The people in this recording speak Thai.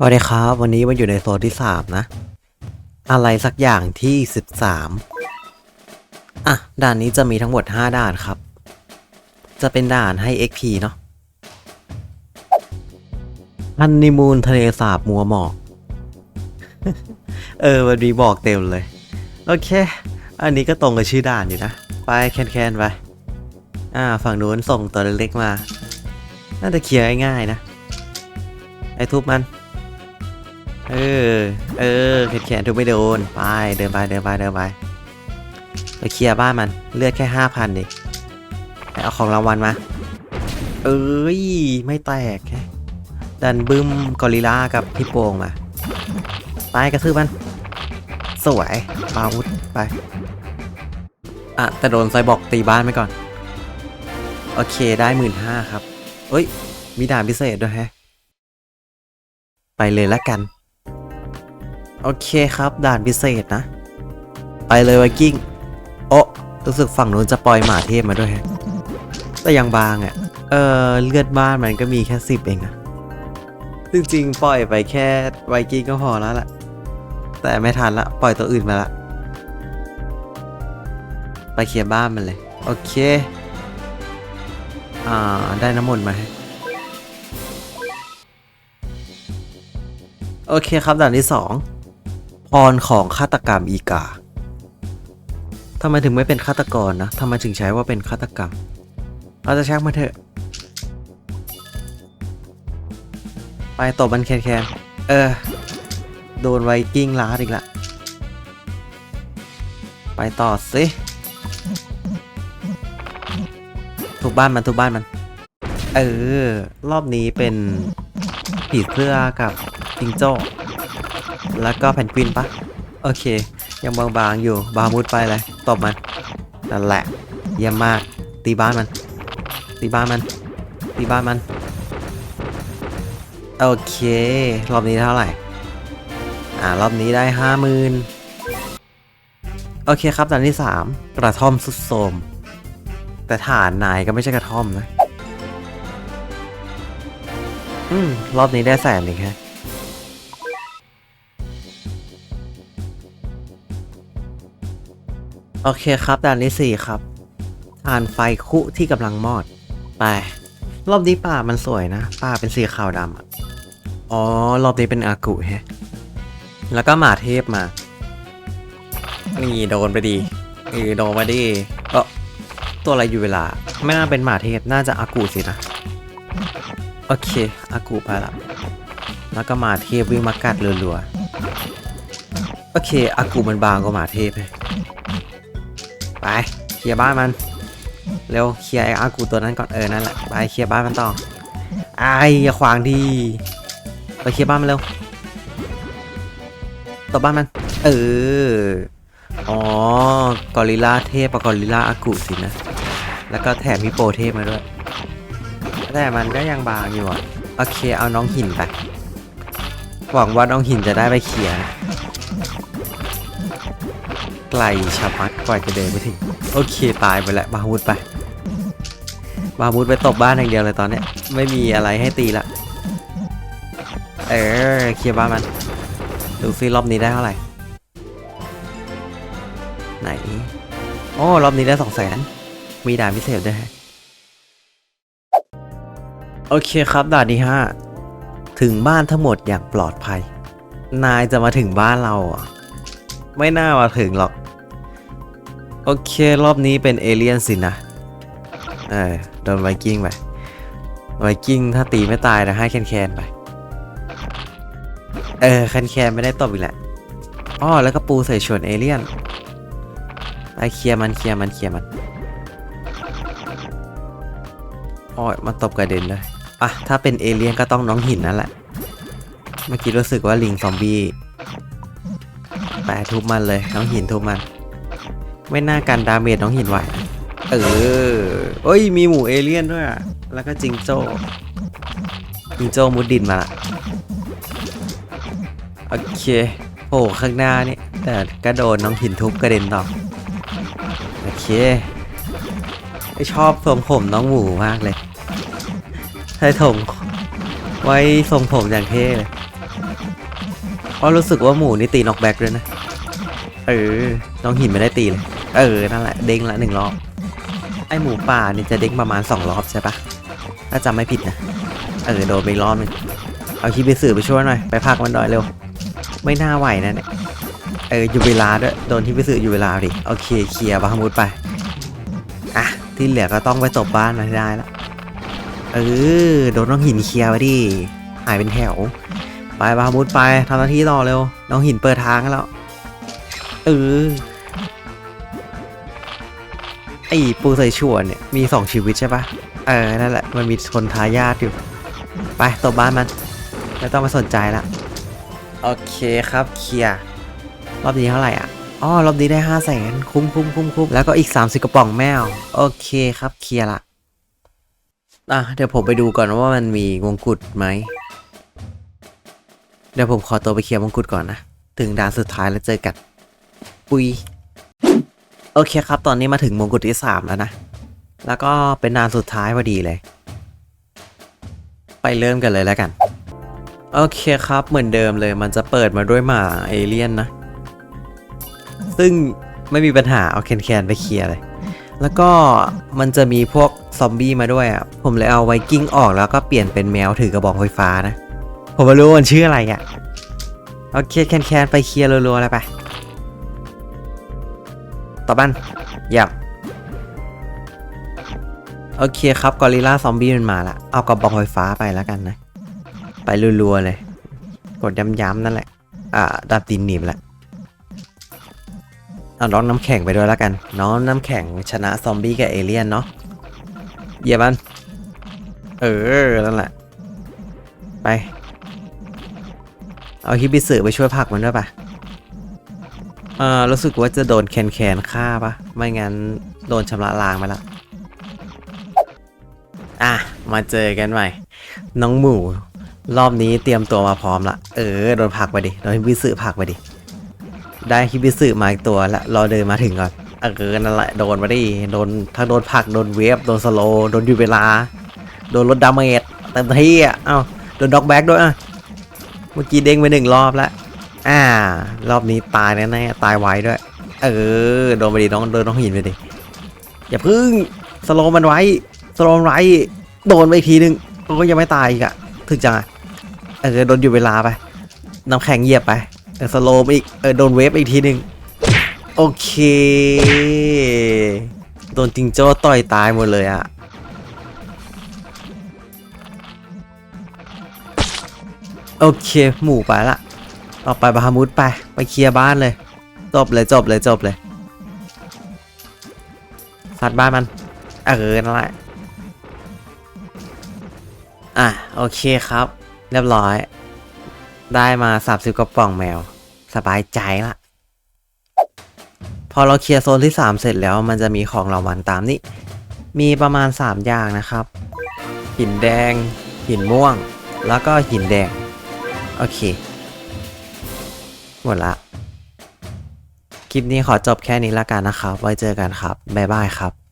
สวัสดีครับ วันนี้มันอยู่ในโซนที่สามนะ อะไรสักอย่างที่สิบสามอะ ด่านนี้จะมีทั้งหมด 5 ด่านครับ จะเป็นด่านให้ XP เนาะฮันนีมูนทะเลสาบมัวหมอก เออ มันมีบอกเต็มเลย โอเค อันนี้ก็ตรงกับชื่อด่านอยู่นะ ไปแคนๆไป อ่า ฝั่งนู้นส่งตัวเล็กๆมา น่าจะเคลียร์ง่ายๆนะ ไอ้ทุบมัน เออ เออแขนแขนทุบไม่โดน ไป เดินไป เดินไป เดินไปไปเคลียร์บ้านมัน เลือดแค่ห้าพันดิเอาของรางวัลมา เอ้ย ไม่แตกแค่ดันบึ้มกอริล่ากับพี่โป่งมาไปกระทืบมัน สวยปาวุธไป อะ แต่โดนไซบอกตีบ้านไปก่อน โอเคได้หมื่นห้าครับ เอ้ย มีด่านพิเศษด้วยแฮะ ไปเลยละกัน โอเคครับ ด่านพิเศษนะ ไปเลยไวกิ้ง โอ้รู้สึกฝั่งนู้นจะปล่อยหมาเทพมาด้วยแฮะแต่ยังบางอะ่ะ เออเลือดบ้านมันก็มีแค่สิบเองนะจริงๆปล่อยไปแค่ไวกิ้งก็พอแล้วล่ะ แต่ไม่ทันละ ปล่อยตัวอื่นมาละ ไปเคลียร์บ้านมันเลย โอเค อ่า ได้น้ำมนต์มาให้โอเคครับด่านที่สอง พรของฆาตกรรมอีกาทำไมถึงไม่เป็นฆาตกรนะทำไมถึงใช้ว่าเป็นฆาตกรรม เราจะชักมาเถอะ ไปตบมันแคนๆเออ โดนไวกิ้งล้าอีกละ ไปต่อสิทุบบ้านมันทุบบ้านมัน เออ รอบนี้เป็นผีเสื้อกับจิงโจ้ แล้วก็แพนกวินปะโอเค ยังบางๆอยู่บามุดไปเลยตบมันนั่นแหละเยี่ยมมากตีบ้านมัน ตีบ้านมัน ตีบ้านมัน โอเค รอบนี้เท่าไหร่ อ่ารอบนี้ได้ห้าหมื่นโอเคครับด่านที่สามกระท่อมสุดโทมแต่ฐานนายก็ไม่ใช่กระท่อมนะ อืม รอบนี้ได้แสนหนึ่งฮะ โอเคครับด่านที่สี่ครับฐานไฟคุที่กำลังมอด ไป รอบนี้ป่ามันสวยนะ ป่าเป็นสีขาวดำอ๋อ รอบนี้เป็นอากุแฮะแล้วก็หมาเทพมา นี่โดนไปดีเออโดนมาดีเออตัวอะไรอยู่เวลา ไม่น่าเป็นหมาเทพน่าจะอากุสินะ โอเค อากูไปละแล้วก็หมาเทพวิ่งมากัดรัวๆ โอเค อากูมันบางกว่าหมาเทพเลย ไปเคลียร์บ้านมันเร็วเคลียร์ไอ้อากูตัวนั้นก่อนเออนั่นแหละไปเคลียร์บ้านมันต่อไอ้อย่าขวางดีไปเคลียร์บ้านมันเร็วตบบ้านมัน เอออ๋อกอริลลาเทพกับกอริลลาอากูสินะแล้วก็แถมมีโปรเทพมาด้วย แต่มันก็ยังบางอยู่อะโอเคเอาน้องหินไปหวังว่าน้องหินจะได้ไปเขียนไก ลชะมัดกว่าจะเดินไปถึง โอเคตายไปแล้วบาวุธไป บาวุธไปตบบ้านอย่างเดียวเลยตอนนี้ไม่มีอะไรให้ตีละ เออเคลียร์บ้านมัน ดูซิรอบนี้ได้เท่าไหร่ ไหน โอ้รอบนี้ได้สองแสนมีด่านพิเศษด้วย โอเคครับด่านที่ห้าถึงบ้านทั้งหมดอย่างปลอดภัย นายจะมาถึงบ้านเราอะไม่น่ามาถึงหรอก โอเค รอบนี้เป็นเอเลี่ยนสินะ เออโดนไวกิ้งไปไวกิ้งถ้าตีไม่ตายนะให้แคนแคนไป เออแคนแคนไม่ได้ตบอีกแหละอ้อแล้วก็ปูใส่ชวนเอเลี่ยนไปเคลียร์มันเคลียร์มันเคลียร์มันอ้อยมาตบกระเด็นเลยอะถ้าเป็นเอเลี่ยนก็ต้องน้องหินนั่นแหละ เมื่อกี้รู้สึกว่าลิงซอมบี้แปทุบมันเลย น้องหินทุบมัน ไม่น่ากันดาเมจน้องหินไหวเออเอ้ย มีหมูเอเลี่ยนด้วยอะ แล้วก็จิงโจ้ จิงโจ้มุดดินมาละโอเคโอ้ข้างหน้านี่ แต่ก็โดนน้องหินทุบกระเด็นต่อ โอเคชอบทรงผมน้องหมูมากเลยใช้ถงไว้ทรงผมอย่างเท่เลยเพราะรู้สึกว่าหมูนี่ตีน็อกแบ็กด้วยนะ เออ น้องหินไม่ได้ตีเลย เออ นั่นแหละ เด้งละหนึ่งรอบ ไอหมูป่านี่จะเด้งประมาณสองรอบใช่ปะถ้าจำไม่ผิดนะ เออ โดนไปรอบนึง เอาคิดไปสื่อไปช่วยหน่อย ไปพักมันหน่อยเร็ว ไม่น่าไหวนะเนี่ย เออ อยู่เวลาด้วย โดนที่ไปสื่ออยู่เวลาดิ โอเค เคลียร์บาฮามุดไป อะ ที่เหลือก็ต้องไปตบบ้านมาให้ได้ละ เออ โดนน้องหินเคลียร์ไปดิ หายเป็นแถว ไปบาฮามุดไปทำหน้าที่ต่อเร็ว น้องหินเปิดทางแล้ว เออ ไอ้ปูใส่ชวนเนี่ยมีสองชีวิตใช่ปะเออ นั่นแหละ มันมีคนทายาทอยู่ ไปตบบ้านมัน ไม่ต้องมาสนใจละ โอเคครับเคลียร์รอบนี้เท่าไหร่อะอ๋อรอบนี้ได้ห้าแสนคุ้มคุ้มคุ้มคุ้มแล้วก็อีก30กระป๋องแมว โอเคครับเคลียร์ละอะเดี๋ยวผมไปดูก่อนว่ามันมีมงกุฎไหม เดี๋ยวผมขอตัวไปเคลียร์มงกุฎก่อนนะ ถึงด่านสุดท้ายแล้วเจอกัน ปุย โอเคครับ ตอนนี้มาถึงมงกุฎที่ 3 แล้วนะ แล้วก็เป็นด่านสุดท้ายพอดีเลย ไปเริ่มกันเลยแล้วกัน โอเคครับ เหมือนเดิมเลยมันจะเปิดมาด้วยหมาเอเลี่ยนนะ ซึ่งไม่มีปัญหา เอาแคนๆไปเคลียร์เลย แล้วก็มันจะมีพวกซอมบี้มาด้วยอะ ผมเลยเอาไวกิ้งออกแล้วก็เปลี่ยนเป็นแมวถือกระบอกไฟฟ้านะ ผมไม่รู้มันชื่ออะไรอะ โอเคแคนแคนๆไปเคลียร์รัวๆเลยไป ต่อบ้านยับโอเคครับกอริลลาซอมบี้มันมาละเอากระบอกไฟฟ้าไปแล้วกันนะ ไปรัวๆเลย กดย้ำๆนั่นแหละ อ่าดับดินหนีบละเอาน้องน้ำแข็งไปด้วยแล้วกัน น้องน้ำแข็งชนะซอมบี้กับเอเลี่ยนเนาะเยียบมัน เออ นั่นแหละ ไป เอาฮิบิสึไปช่วยผลักมันด้วยปะ เอ่อรู้สึกว่าจะโดนแคนแคนฆ่าปะไม่งั้นโดนชำระล้างไปละอะ มาเจอกันใหม่ น้องหมู รอบนี้เตรียมตัวมาพร้อมละ เออ โดนผลักไปดิ โดนฮิบิสึผลักไปดิ ได้ฮิบิสึมาอีกตัวละรอเดินมาถึงก่อน เออ นั่นแหละ โดนมาดิ โดนทั้งโดนผลัก โดนเวฟ โดนสโลว์โดนยุดเวลา โดนลดดาเมจเต็มที่อะ เอ้า โดนด็อกแบ็กด้วยอะ เมื่อกี้เด้งไปหนึ่งรอบแล้ว อ่า รอบนี้ตายแน่ๆตายไวด้วย เออ โดนไปดิน้องโดนน้องหินไปดิ อย่าพึ่งสโลมันไว้สโลมไว้โดนไปอีกทีนึงก็ยังไม่ตายอีกอะถึกจังอะเออโดนอยู่เวลาไปน้ำแข็งเหยียบไปเออสโลว์ไปอีกเออโดนเวฟอีกทีนึงโอเคโดนจิงโจ้ต่อยตายหมดเลยอะโอเค หมูไปละ ต่อไปบาฮามุดไป ไปเคลียร์บ้านเลย จบเลยจบเลยจบเลยสัดบ้านมัน เออนั่นแหละ อะ โอเคครับ เรียบร้อย ได้มา30กระป๋องแมว สบายใจละ พอเราเคลียร์โซนที่ 3 เสร็จแล้วมันจะมีของรางวัลตามนี้ มีประมาณ 3 อย่างนะครับ หินแดง หินม่วง แล้วก็หินแดง โอเค มดละ คลิปนี้ขอจบแค่นี้ละกันนะครับ ไว้เจอกันครับ บ๊ายบายครับ